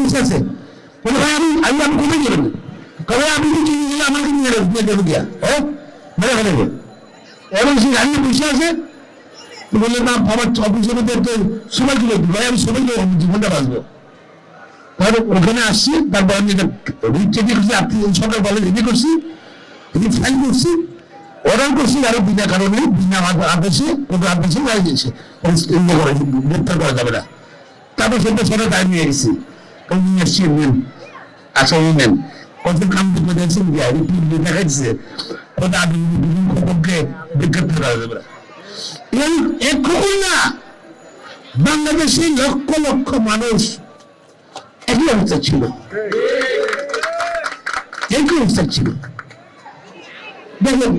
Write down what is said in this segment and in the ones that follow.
বসে আছে বলে, ভাই, আমি আমি আমি কমে গেলেন কবে আপনি আমাকে নিয়ে মেরে ফেলে এবং সে গাড়ি বসে আছে। বললে, না আমার অফিসের মধ্যে তো ভাই, আমি জীবনটা বাঁচবো। ওখানে আসছি, তারপর আমি এটা করছি আপনি সরকার বলে রেডি করছি, রিট ফাইল করছি, অর্ডার করছি আরও বিনা কারণে, বিনা আদেশে ওদের আদেশে গাড়ি দিয়েছে গ্রেপ্তার করা যাবে না। তারপর সেটা সেটা টাইম নিয়ে গেছি। নিয়ে এসছি নেন আচ্ছা নেন। কত কাম করে দিয়েছেন যে রিপিট দেখাচ্ছে ওটা আমি বিভিন্ন খবরকে বিজ্ঞপ্তি করা যাবে এক খবর না, বাংলাদেশে লক্ষ লক্ষ মানুষ একই অবস্থা ছিল। একই অবস্থা ছিল। দেখেন,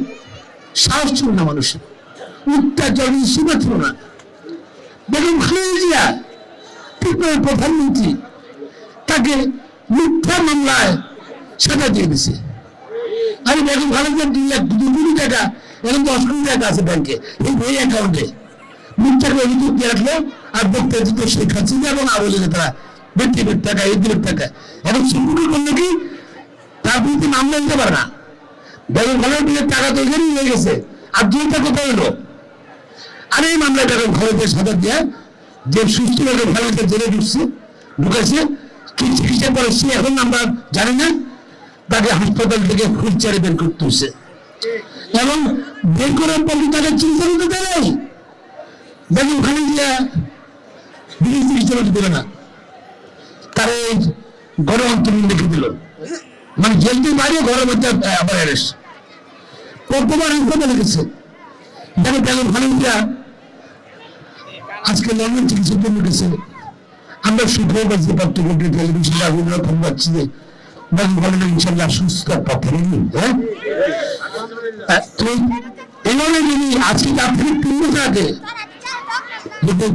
সাহস ছিল না মানুষের। সীমা ছিল না। বেগম খালেদা ত্রিপুরার প্রধানমন্ত্রী তাকে মিথ্যা মামলায় সাজা দিয়ে দিছে। আরে বেগম খালেদা দুই লাখ দু কোটি টাকা, এখন দশ কোটি টাকা আছে ব্যাংকে, এই বই অ্যাকাউন্টে মিথ্যাকে অভিযোগ দিয়ে রাখল, আর দেখতে দিতে শেখ হাসিনা এবং আওয়ামী লীগের তারা ব্যক্তিগত টাকা এদের টাকা। এখন সুপ্রিম করলে কি, তার বিরুদ্ধে মামলা নিতে পারে না। বেগম খালেদার টাকা তো এখানেই হয়ে গেছে, আর দুইটা কোথায় হলো, আর এই মামলায় বেগম খালেদার সাজা দিয়ে যে সুস্থ বেগম খালেদা জেলে ঢুকছে, ঢুকেছে, কি চিকিৎসা করে সে এখন আমরা জানি না, তাকে হাসপাতাল থেকে হুইল বের করতে হচ্ছে এবং বের করার পর তাকে চিকিৎসা করতে দেয় নাই বেগম খালেদা বিদেশ চিকিৎসা করতে দেবে না। তারা গণ অন্তরীণ লিখে দিল। মানে জেল থেকে বাইরে ঘরের মধ্যে আবার অ্যারেস্ট কতবার হাসপাতালে গেছে? দেখো বেগম খালেদা আজকে লন্ডন চিকিৎসার জন্য গেছে আমরা সুখবর পাচ্ছি পত্রপত্রে টেলিভিশন বিভিন্ন খবর পাচ্ছি যে ইনশাল্লাহ সুস্থ পথে হ্যাঁ? এভাবে যদি আজকে থেকে আগে যদি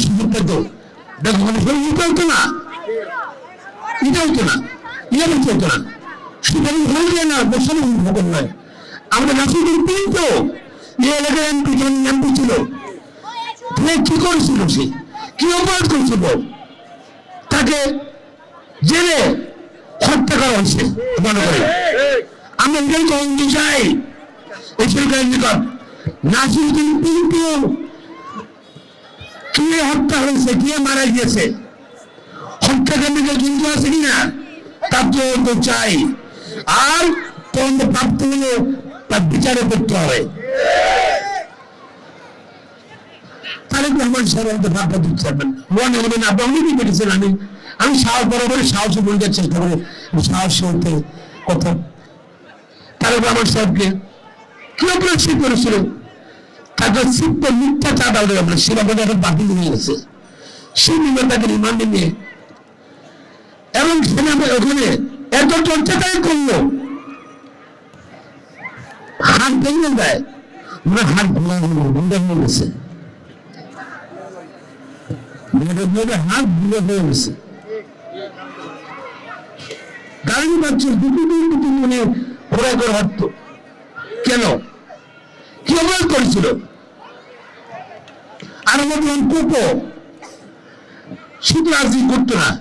সুযোগ পেত হতো না? হতো না। এটা হতো না। হয়ে যায় না বসানো নয়। এই এলাকার এমপি এমপি ছিল কি করেছিল সে? কি অপরাধ করেছিল? তাকে জেলে হত্যা করা হয়েছে, মনে করে। আমরা এটাই তদন্ত চাই। এই সরকারের নিকট। নাসিরুদ্দিন পিন্টু কে হত্যা হয়েছে কে মারা গিয়েছে? হত্যাকাণ্ডকে যুক্ত আছে কিনা? তার তদন্ত চাই। আর তদন্ত প্রাপ্ত হলে তার বিচারে করতে হবে। তারেক রহমান সাহেব আমাদের দিতে পারবেন? মনে হবেন আপনি অনেকই পেরেছেন আমি আমি সাহস বরাবর সাহসী বলতে চেষ্টা করি সাহস হতে কথা। তারেক রহমান সাহেবকে কি অপরাধ সে করেছিল? তাকে সিদ্ধ মিথ্যা চাঁদা হয়ে গেল সেটা বোধ এখন বাতিল হয়ে গেছে। সেই নিয়ে তাকে রিমান্ডে নিয়ে, এবং সেখানে ওখানে এত চর্চা তাই করল। হাত ভেঙে দেয় ওরা হাত ভেঙে ভেঙে কেন? কি অপরাধ করেছিল? আর রাজি করতো না।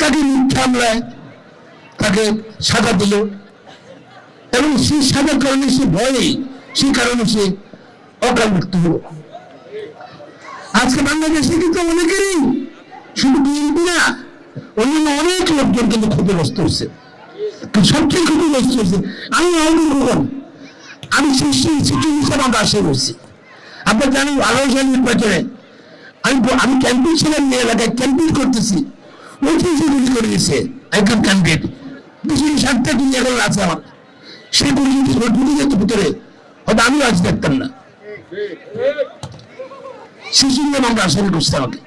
তাকে মিথ্যা হামলায় তাকে সাজা দিল। এবং সেই সাজার কারণে সে ভয়ে, সেই কারণে সে অকাল মৃত্যু হল। আজকে বাংলাদেশে কিন্তু অনেকেরই শুধু বিএনপি না, অন্যান্য অনেক লোকজন কিন্তু ক্ষতিগ্রস্ত হচ্ছে সবচেয়ে ক্ষতিগ্রস্ত হচ্ছে আমি ভবন আমি সেই সিটি হিসাবে আপনার জানেন সাল নির্বাচনে আমি আমি ক্যাম্পিং ছিলাম নিয়ে এলাকায় ক্যাম্পিং করতেছি। ওই গুলি করে গেছে, একজন ক্যান্ডিডেট দুশো ষাটটা গুলি এখন আছে আমার। সেই গুলি যদি ঢুকে যেত ভিতরে। হয়তো আমিও আজ দেখতাম না। নিয়ে আমরা আসামি করছে আমাকে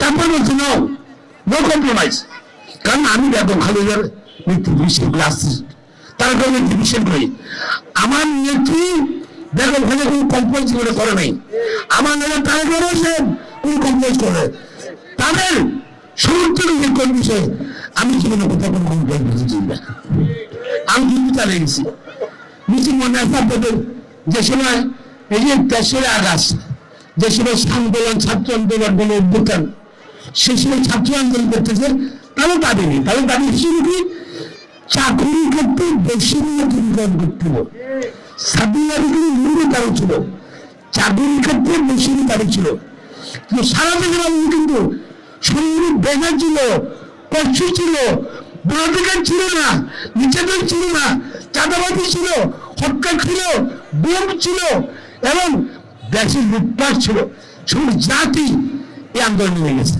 তারপর বলছে নো নো কম্প্রোমাইজ কারণ আমি আসছি। তার ডিভিশন করি আমার নেত্রী বেগম খালে কোনো কম্প্রোমাইজ করে করে নাই। আমার নেতা তারা কোনো কম্প্রোমাইজ করে। তাদের কোন বিষয়ে আমি জীবনে কোথাও কোনো কম্প্রোমাইজ না। আমি কিন্তু চালিয়ে গেছি মিছিল মনে আছে যে সময় এই যে তেসরা আগস্ট যে আন্দোলন ছাত্র আন্দোলন বলে উদ্যোগন সে সময় ছাত্র আন্দোলন করতেছে, তাহলে দাবি নেই। তাহলে দাবি হিসেবে কি? চাকরি করতে দূরীকরণ করতে হবে। ছিল। দাবি ছিল। না ছিল না ছিল ছিল ছিল, এবং দেশের লুটপাট ছিল। শুধু জাতি এই আন্দোলনে নিয়ে গেছে